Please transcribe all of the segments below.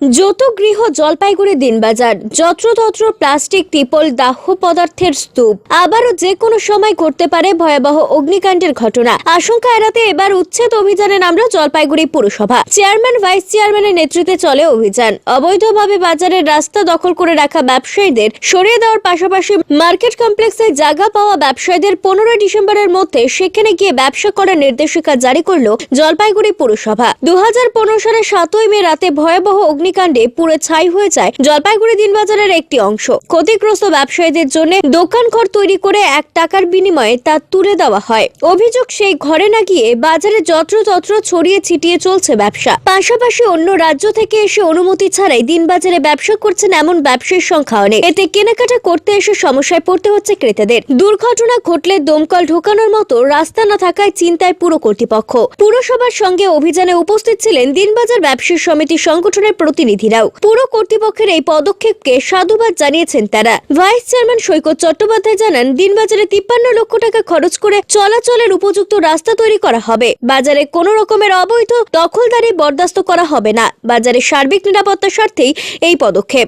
যত গৃহ জলপাইগুড়ি দিনবাজার, যত্রতত্র প্লাস্টিক, টিপল দাহ্য পদার্থের স্তূপ। আবারও যে কোনো সময় ঘটতে পারে ভয়াবহ অগ্নিকাণ্ডের ঘটনা। আশঙ্কা এড়াতে এবার উচ্ছেদ অভিযানে নামল জলপাইগুড়ি পুরসভা। চেয়ারম্যান, ভাইস চেয়ারম্যানের নেতৃত্বে চলে অভিযান। অবৈধভাবে বাজারের রাস্তা দখল করে রাখা ব্যবসায়ীদের সরিয়ে দেওয়ার পাশাপাশি মার্কেট কমপ্লেক্সে জায়গা পাওয়া ব্যবসায়ীদের পনেরোই ডিসেম্বরের মধ্যে সেখানে গিয়ে ব্যবসা করার নির্দেশিকা জারি করল জলপাইগুড়ি পুরসভা। দু সালের সাতই মে রাতে ভয়াবহ অগ্নিকাণ্ডে পুরো ছাই হয়ে যায় জলপাইগুড়ি দিনবাজারের একটি অংশ। ক্ষতিগ্রস্ত ব্যবসায়ীদের জন্য দোকান ঘর তৈরি করে এক টাকার বিনিময়ে তা তুলে দেওয়া হয়। অভিযোগ সেই ঘরে না গিয়ে বাজারে যত্রতত্র ছড়িয়ে ছিটিয়ে চলছে ব্যবসা। পাশাপাশি অন্য রাজ্য থেকে এসে অনুমতি ছাড়াই দিনবাজারে ব্যবসা করছেন এমন ব্যবসায়ীর সংখ্যা অনেক। এতে কেনাকাটা করতে এসে সমস্যায় পড়তে হচ্ছে ক্রেতাদের। দুর্ঘটনা ঘটলে দমকল ঢোকানোর মতো রাস্তা না থাকায় চিন্তায় পুরো কর্তৃপক্ষ। পুরসভার সঙ্গে অভিযানে উপস্থিত ছিলেন দিনবাজার ব্যবসায়ী সমিতি সংগঠনের প্রতিনিধিরাও। পুরো কর্তৃপক্ষের এই পদক্ষেপকে সাধুবাদ জানিয়েছেন তারা। ভাইস চেয়ারম্যান সৈকত চট্টোপাধ্যায় জানান, দিনবাজারে তিপ্পান্ন লক্ষ টাকা খরচ করে চলাচলের উপযুক্ত রাস্তা তৈরি করা হবে। বাজারে কোনো রকমের অবৈধ দখলদারি বরদাস্ত করা হবে না। বাজারে সার্বিক নিরাপত্তার স্বার্থেই এই পদক্ষেপ।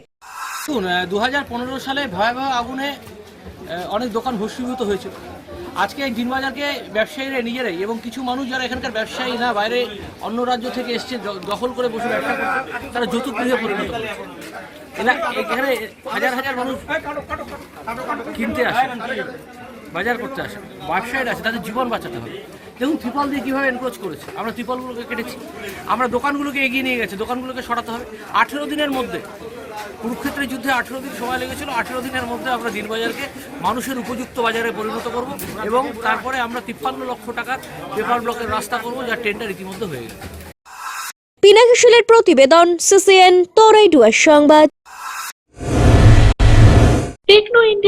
দু সালে ভয়াবহ আগুনে অনেক দোকান ভস্মীভূত হয়েছে। আজকে এই দিনবাজারকে ব্যবসায়ীরা নিজেরাই এবং কিছু মানুষ যারা এখানকার ব্যবসায়ী না, বাইরে অন্য রাজ্য থেকে এসছে দখল করে বসে ব্যবসা করছে, তারা যৌতুকগৃহে পরিণত এখানে হাজার হাজার মানুষ কিনতে আসে। বাজার করতে আসে ব্যবসায়ীরা আছে তাদের জীবন বাঁচাতে হবে। দেখুন ত্রিপল দিয়ে কীভাবে এনক্রোচ করেছে? আমরা ত্রিপলগুলোকে কেটেছি। আমরা দোকানগুলোকে এগিয়ে নিয়ে গেছে দোকানগুলোকে সরাতে হবে। আঠেরো দিনের মধ্যে কুরুক্ষেত্রের যুদ্ধে আঠেরো দিন সময় লেগেছিল আঠেরো দিনের মধ্যে আমরা দিনবাজারকে মানুষের উপযুক্ত বাজারে পরিণত করব এবং তারপরে আমরা তিপ্পান্ন লক্ষ টাকার পেপার ব্লকের রাস্তা করব যার টেন্ডার ইতিমধ্যে হয়ে গেছে। পিনাকিশিলের প্রতিবেদন সিসিএন তরাইডুয়ার সংবাদ। Techno India